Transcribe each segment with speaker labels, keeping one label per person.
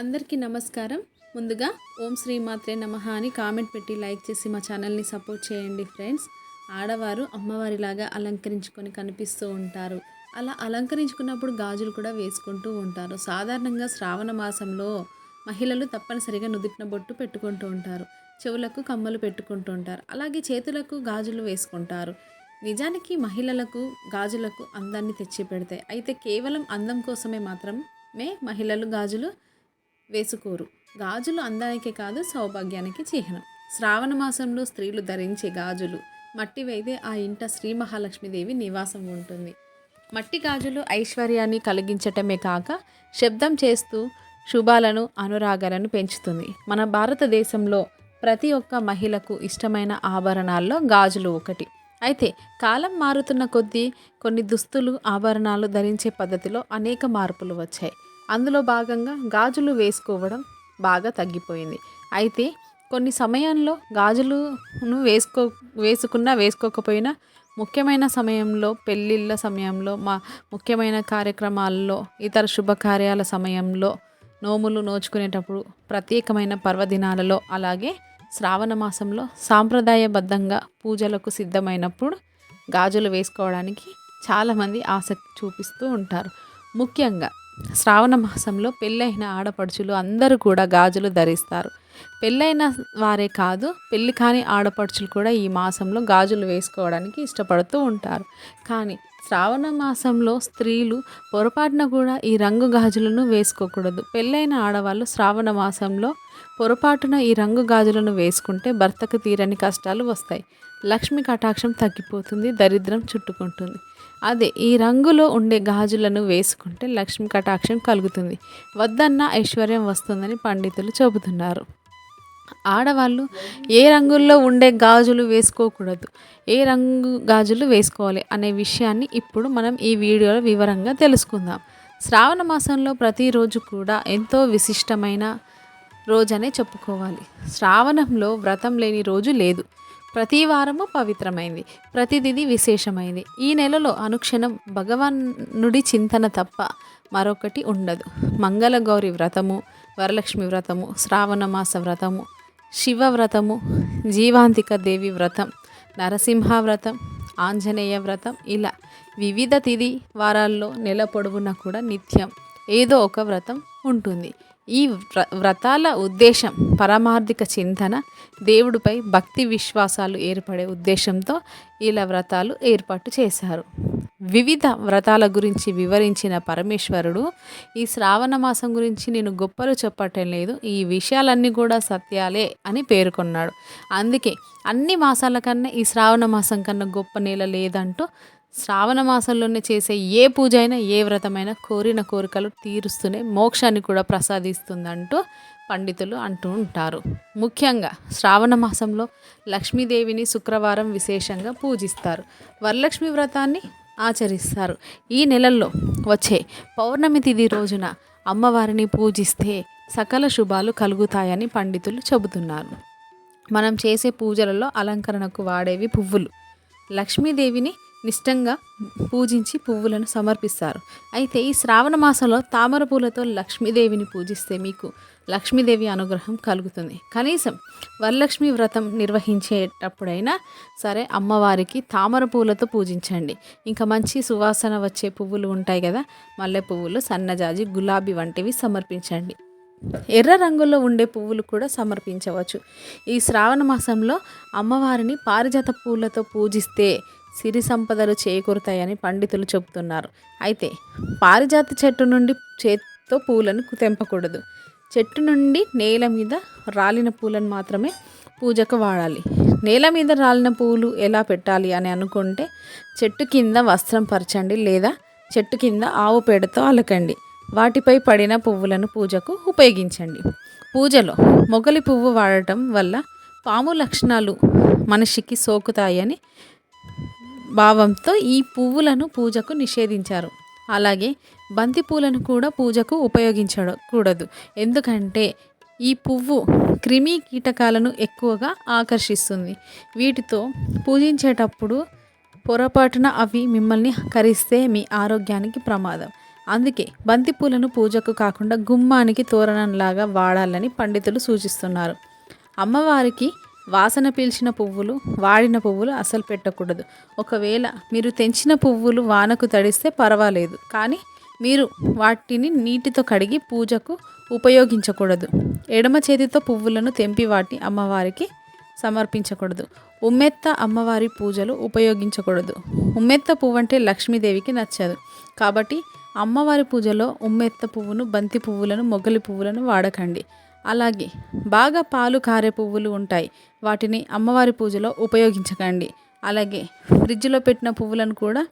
Speaker 1: అందరికీ నమస్కారం. ముందుగా ఓం శ్రీ మాత్రే నమః అని కామెంట్ పెట్టి లైక్ చేసి మా ఛానల్ని సపోర్ట్ చేయండి ఫ్రెండ్స్. ఆడవారు అమ్మవారిలాగా అలంకరించుకొని కనిపిస్తూ ఉంటారు. అలా అలంకరించుకున్నప్పుడు గాజులు కూడా వేసుకుంటూ ఉంటారు. సాధారణంగా శ్రావణ మాసంలో మహిళలు తప్పనిసరిగా నుదుటిన బొట్టు పెట్టుకుంటూ ఉంటారు. చెవులకు కమ్మలు పెట్టుకుంటూ ఉంటారు. అలాగే చేతులకు గాజులు వేసుకుంటారు. నిజానికి మహిళలకు గాజులకు అందాన్ని తెచ్చి పెడతాయి అయితే కేవలం అందం కోసమే మాత్రమే మహిళలు గాజులు వేసుకోరు. గాజులు అందానికే కాదు సౌభాగ్యానికి చిహ్నం. శ్రావణ మాసంలో స్త్రీలు ధరించే గాజులు మట్టివైతే ఆ ఇంట శ్రీ మహాలక్ష్మీదేవి నివాసం ఉంటుంది. మట్టి గాజులు ఐశ్వర్యాన్ని కలిగించటమే కాక శబ్దం చేస్తూ శుభాలను అనురాగాలను పెంచుతుంది. మన భారతదేశంలో ప్రతి ఒక్క మహిళకు ఇష్టమైన ఆభరణాల్లో గాజులు ఒకటి. అయితే కాలం మారుతున్న కొద్దీ కొన్ని దుస్తులు ఆభరణాలు ధరించే పద్ధతిలో అనేక మార్పులు వచ్చాయి. అందులో భాగంగా గాజులు వేసుకోవడం బాగా తగ్గిపోయింది. అయితే కొన్ని సమయంలో గాజులను వేసుకో వేసుకున్నా వేసుకోకపోయినా ముఖ్యమైన సమయంలో పెళ్ళిళ్ళ సమయంలో మా ముఖ్యమైన కార్యక్రమాల్లో ఇతర శుభకార్యాల సమయంలో నోములు నోచుకునేటప్పుడు ప్రత్యేకమైన పర్వదినాలలో అలాగే శ్రావణ మాసంలో సాంప్రదాయబద్ధంగా పూజలకు సిద్ధమైనప్పుడు గాజులు వేసుకోవడానికి చాలామంది ఆసక్తి చూపిస్తూ ఉంటారు. ముఖ్యంగా శ్రావణ మాసంలో పెళ్ళైన ఆడపడుచులు అందరూ కూడా గాజులు ధరిస్తారు. పెళ్ళైన వారే కాదు పెళ్ళి కాని ఆడపడుచులు కూడా ఈ మాసంలో గాజులు వేసుకోవడానికి ఇష్టపడుతూ ఉంటారు. కానీ శ్రావణ మాసంలో స్త్రీలు పొరపాటున కూడా ఈ రంగు గాజులను వేసుకోకూడదు. పెళ్ళైన ఆడవాళ్ళు శ్రావణ మాసంలో పొరపాటున ఈ రంగు గాజులను వేసుకుంటే భర్తకు తీరని కష్టాలు వస్తాయి. లక్ష్మి కటాక్షం తగ్గిపోతుంది దరిద్రం చుట్టుకుంటుంది. అదే ఈ రంగులో ఉండే గాజులను వేసుకుంటే లక్ష్మి కటాక్షం కలుగుతుంది. వద్దన్న ఐశ్వర్యం వస్తుందని పండితులు చెబుతున్నారు. ఆడవాళ్ళు ఏ రంగుల్లో ఉండే గాజులు వేసుకోకూడదు. ఏ రంగు గాజులు వేసుకోవాలి అనే విషయాన్ని ఇప్పుడు మనం ఈ వీడియోలో వివరంగా తెలుసుకుందాం. శ్రావణ మాసంలో ప్రతిరోజు కూడా ఎంతో విశిష్టమైన రోజనే చెప్పుకోవాలి. శ్రావణంలో వ్రతం లేని రోజు లేదు. ప్రతి వారము పవిత్రమైంది ప్రతిదిది విశేషమైంది. ఈ నెలలో అనుక్షణం భగవానుడి చింతన తప్ప మరొకటి ఉండదు. మంగళగౌరి వ్రతము వరలక్ష్మి వ్రతము శ్రావణమాస వ్రతము శివ వ్రతము జీవాంతిక దేవి వ్రతం నరసింహ వ్రతం ఆంజనేయ వ్రతం ఇలా వివిధ తిథి వారాల్లో నెల పొడవునా కూడా నిత్యం ఏదో ఒక వ్రతం ఉంటుంది. ఈ వ్ర వ్రతాల ఉద్దేశం పరమార్థిక చింతన దేవుడిపై భక్తి విశ్వాసాలు ఏర్పడే ఉద్దేశంతో ఇలా వ్రతాలు ఏర్పాటు చేశారు. వివిధ వ్రతాల గురించి వివరించిన పరమేశ్వరుడు ఈ శ్రావణ మాసం గురించి నేను గొప్పలు చెప్పటం లేదు ఈ విషయాలన్నీ కూడా సత్యాలే అని పేర్కొన్నాడు. అందుకే అన్ని మాసాల కన్నా ఈ శ్రావణ మాసం కన్నా గొప్ప నెల లేదంటూ శ్రావణ మాసంలోనే చేసే ఏ పూజ అయినా ఏ వ్రతమైనా కోరిన కోరికలు తీరుస్తూనే మోక్షాన్ని కూడా ప్రసాదిస్తుందంటూ పండితులు అంటూ ఉంటారు. ముఖ్యంగా శ్రావణ మాసంలో లక్ష్మీదేవిని శుక్రవారం విశేషంగా పూజిస్తారు. వరలక్ష్మి వ్రతాన్ని ఆచరిస్తారు. ఈ నెలల్లో వచ్చే పౌర్ణమి తిథి రోజున అమ్మవారిని పూజిస్తే సకల శుభాలు కలుగుతాయని పండితులు చెబుతున్నారు. మనం చేసే పూజలలో అలంకరణకు వాడేవి పువ్వులు. లక్ష్మీదేవిని నిష్టంగా పూజించి పువ్వులను సమర్పిస్తారు. అయితే ఈ శ్రావణ మాసంలో తామర పూలతో లక్ష్మీదేవిని పూజిస్తే మీకు లక్ష్మీదేవి అనుగ్రహం కలుగుతుంది. కనీసం వరలక్ష్మి వ్రతం నిర్వహించేటప్పుడైనా సరే అమ్మవారికి తామర పూలతో పూజించండి. ఇంకా మంచి సువాసన వచ్చే పువ్వులు ఉంటాయి కదా మల్లె పువ్వులు సన్నజాజి గులాబీ వంటివి సమర్పించండి. ఎర్ర రంగులో ఉండే పువ్వులు కూడా సమర్పించవచ్చు. ఈ శ్రావణ మాసంలో అమ్మవారిని పారిజాత పూలతో పూజిస్తే సిరి సంపదలు చేకూరుతాయని పండితులు చెబుతున్నారు. అయితే పారిజాత చెట్టు నుండి చేత్తో పూలను తెంపకూడదు. చెట్టు నుండి నేల మీద రాలిన పూలను మాత్రమే పూజకు వాడాలి. నేల మీద రాలిన పూలు ఎలా పెట్టాలి అని అనుకుంటే చెట్టు కింద వస్త్రం పరచండి లేదా చెట్టు కింద ఆవు పేడతో అలకండి. వాటిపై పడిన పువ్వులను పూజకు ఉపయోగించండి. పూజలో మొగలి పువ్వు వాడటం వల్ల పాము లక్షణాలు మనిషికి సోకుతాయని భావంతో ఈ పువ్వులను పూజకు నిషేధించారు. అలాగే బంతి పూలను కూడా పూజకు ఉపయోగించకూడదు. ఎందుకంటే ఈ పువ్వు క్రిమి కీటకాలను ఎక్కువగా ఆకర్షిస్తుంది. వీటితో పూజించేటప్పుడు పొరపాటున అవి మిమ్మల్ని కరిస్తే మీ ఆరోగ్యానికి ప్రమాదం. అందుకే బంతిపూలను పూజకు కాకుండా గుమ్మానికి తోరణంలాగా వాడాలని పండితులు సూచిస్తున్నారు. అమ్మవారికి వాసన పీల్చిన పువ్వులు వాడిన పువ్వులు అసలు పెట్టకూడదు. ఒకవేళ మీరు తెంచిన పువ్వులు వానకు తడిస్తే పర్వాలేదు. కానీ మీరు వాటిని నీటితో కడిగి పూజకు ఉపయోగించకూడదు. ఎడమ చేతితో పువ్వులను తెంపి వాటి అమ్మవారికి సమర్పించకూడదు. ఉమ్మెత్త అమ్మవారి పూజలు ఉపయోగించకూడదు. ఉమ్మెత్త పువ్వు అంటే లక్ష్మీదేవికి నచ్చదు. కాబట్టి అమ్మవారి పూజలో ఉమ్మెత్త పువ్వును బంతి పువ్వులను మొగలి పువ్వులను వాడకండి. అలాగే బాగా పాలు కారే పువ్వులు ఉంటాయి. వాటిని అమ్మవారి పూజలో ఉపయోగించకండి. అలాగే ఫ్రిడ్జ్లో పెట్టిన పువ్వులను కూడా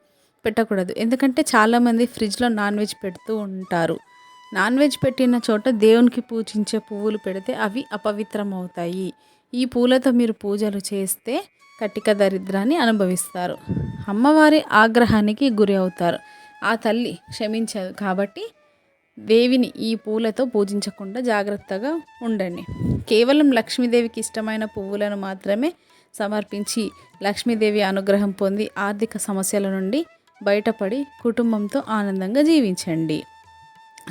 Speaker 1: పెట్టకూడదు. ఎందుకంటే చాలామంది ఫ్రిడ్జ్లో నాన్ వెజ్ పెడుతూ ఉంటారు. నాన్ వెజ్ పెట్టిన చోట దేవునికి పూజించే పువ్వులు పెడితే అవి అపవిత్రం అవుతాయి ఈ పూలతో మీరు పూజలు చేస్తే కటిక దరిద్రాన్ని అనుభవిస్తారు. అమ్మవారి ఆగ్రహానికి గురి అవుతారు. ఆ తల్లి క్షమించదు కాబట్టి దేవిని ఈ పూలతో పూజించకుండా జాగ్రత్తగా ఉండండి. కేవలం లక్ష్మీదేవికి ఇష్టమైన పువ్వులను మాత్రమే సమర్పించి లక్ష్మీదేవి అనుగ్రహం పొంది ఆర్థిక సమస్యల నుండి బయటపడి కుటుంబంతో ఆనందంగా జీవించండి.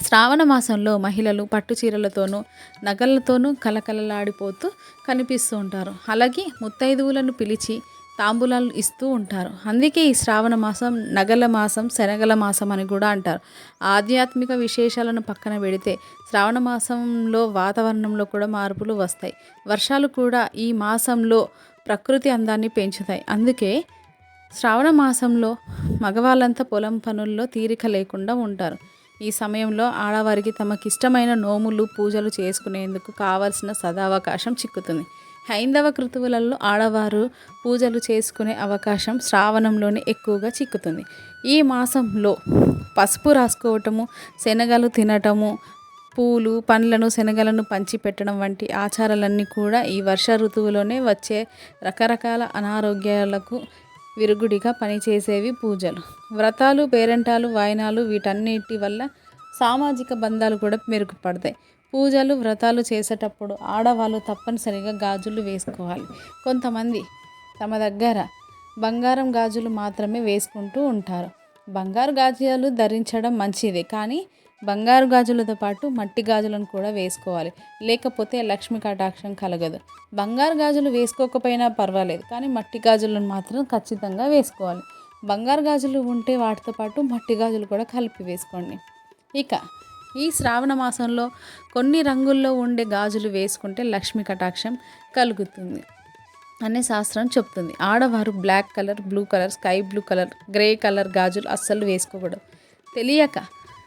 Speaker 1: శ్రావణ మాసంలో మహిళలు పట్టు చీరలతోనూ నగలతోనూ కలకలలాడిపోతూ కనిపిస్తూ ఉంటారు. అలాగే ముత్తైదువులను పిలిచి తాంబూలాలు ఇస్తూ ఉంటారు. అందుకే ఈ శ్రావణ మాసం నగల మాసం శనగల మాసం అని కూడా అంటారు. ఆధ్యాత్మిక విశేషాలను పక్కన పెడితే శ్రావణ మాసంలో వాతావరణంలో కూడా మార్పులు వస్తాయి. వర్షాలు కూడా ఈ మాసంలో ప్రకృతి అందాన్ని పెంచుతాయి. అందుకే శ్రావణ మాసంలో మగవాళ్ళంతా పొలం పనుల్లో తీరిక లేకుండా ఉంటారు. ఈ సమయంలో ఆడవారికి తమకిష్టమైన నోములు పూజలు చేసుకునేందుకు కావలసిన సదావకాశం చిక్కుతుంది. హైందవ కృతువులలో ఆడవారు పూజలు చేసుకునే అవకాశం శ్రావణంలోనే ఎక్కువగా చిక్కుతుంది. ఈ మాసంలో పసుపు రాసుకోవటము శనగలు తినటము పూలు పండ్లను శనగలను పంచిపెట్టడం వంటి ఆచారాలన్నీ కూడా ఈ వర్ష ఋతువులోనే వచ్చే రకరకాల అనారోగ్యాలకు విరుగుడిగా పనిచేసేవి పూజలు. వ్రతాలు పేరెంటాలు వాయనాలు వీటన్నిటి వల్ల సామాజిక బంధాలు కూడా మెరుగుపడతాయి. పూజలు వ్రతాలు చేసేటప్పుడు ఆడవాళ్ళు తప్పనిసరిగా గాజులు వేసుకోవాలి. కొంతమంది తమ దగ్గర బంగారం గాజులు మాత్రమే వేసుకుంటూ ఉంటారు. బంగారు గాజులు ధరించడం మంచిదే కానీ బంగారు గాజులతో పాటు మట్టి గాజులను కూడా వేసుకోవాలి. లేకపోతే లక్ష్మి కటాక్షం కలగదు. బంగారు గాజులు వేసుకోకపోయినా పర్వాలేదు కానీ మట్టి గాజులను మాత్రం ఖచ్చితంగా వేసుకోవాలి. బంగారు గాజులు ఉంటే వాటితో పాటు మట్టి గాజులు కూడా కలిపి వేసుకోండి. ఇక ఈ శ్రావణ మాసంలో కొన్ని రంగుల్లో ఉండే గాజులు వేసుకుంటే లక్ష్మి కటాక్షం కలుగుతుంది అనే శాస్త్రం చెప్తుంది. ఆడవారు black colour blue colour sky blue colour grey colour గాజులు అస్సలు వేసుకోకూడదు. తెలియక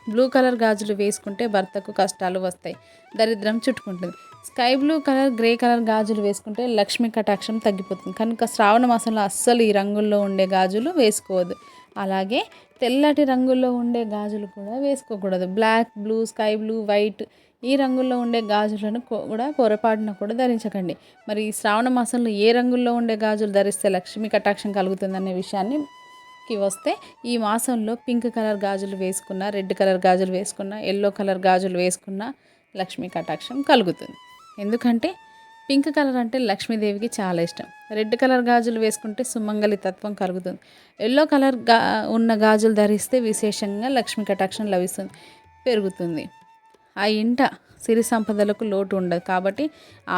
Speaker 1: బ్లూ కలర్ గాజులు వేసుకుంటే భర్తకు కష్టాలు వస్తాయి దరిద్రం చుట్టుకుంటుంది. Sky blue colour grey colour గాజులు వేసుకుంటే లక్ష్మి కటాక్షం తగ్గిపోతుంది. కనుక శ్రావణ మాసంలో అస్సలు ఈ రంగుల్లో ఉండే గాజులు వేసుకోవద్దు. అలాగే తెల్లటి రంగుల్లో ఉండే గాజులు కూడా వేసుకోకూడదు. Black blue sky blue white ఈ రంగుల్లో ఉండే గాజులను కూడా పొరపాటున కూడా ధరించకండి. మరి ఈ శ్రావణ మాసంలో ఏ రంగుల్లో ఉండే గాజులు ధరిస్తే లక్ష్మీ కటాక్షం కలుగుతుందనే విషయాన్ని వస్తే ఈ మాసంలో పింక్ కలర్ గాజులు వేసుకున్న రెడ్ కలర్ గాజులు వేసుకున్న ఎల్లో కలర్ గాజులు వేసుకున్న లక్ష్మీ కటాక్షం కలుగుతుంది. ఎందుకంటే పింక్ కలర్ అంటే లక్ష్మీదేవికి చాలా ఇష్టం. రెడ్ కలర్ గాజులు వేసుకుంటే సుమంగలి తత్వం కలుగుతుంది. ఎల్లో కలర్గా ఉన్న గాజులు ధరిస్తే విశేషంగా లక్ష్మీ కటాక్షం లభిస్తుంది పెరుగుతుంది. ఆ ఇంట సిరి సంపదలకు లోటు ఉండదు. కాబట్టి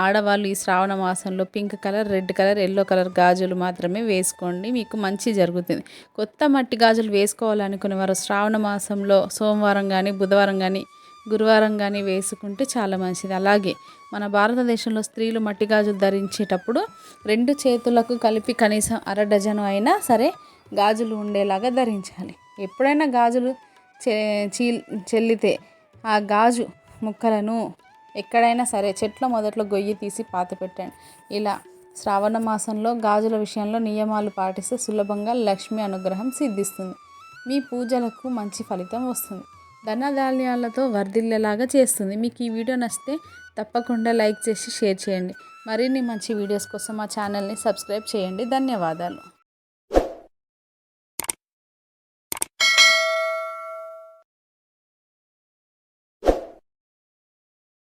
Speaker 1: ఆడవాళ్ళు ఈ శ్రావణ మాసంలో pink colour red colour yellow colour గాజులు మాత్రమే వేసుకోండి. మీకు మంచి జరుగుతుంది. కొత్త మట్టి గాజులు వేసుకోవాలనుకునే వారు శ్రావణ మాసంలో సోమవారం కానీ బుధవారం కానీ గురువారం కానీ వేసుకుంటే చాలా మంచిది. అలాగే మన భారతదేశంలో స్త్రీలు మట్టి గాజులు ధరించేటప్పుడు రెండు చేతులకు కలిపి కనీసం అర డజను అయినా సరే గాజులు ఉండేలాగా ధరించాలి. ఎప్పుడైనా గాజులు చీ చెల్లితే ఆ గాజు ముక్కలను ఎక్కడైనా సరే చెట్ల మొదట్లో గొయ్యి తీసి పాత పెట్టండి. ఇలా శ్రావణ మాసంలో గాజుల విషయంలో నియమాలు పాటిస్తే సులభంగా లక్ష్మి అనుగ్రహం సిద్ధిస్తుంది. మీ పూజలకు మంచి ఫలితం వస్తుంది. ధనధాన్యాలతో వర్ధిల్లేలాగా చేస్తుంది. మీకు ఈ వీడియో నచ్చితే తప్పకుండా లైక్ చేసి షేర్ చేయండి. మరిన్ని మంచి వీడియోస్ కోసం మా ఛానల్ని సబ్స్క్రైబ్ చేయండి. ధన్యవాదాలు.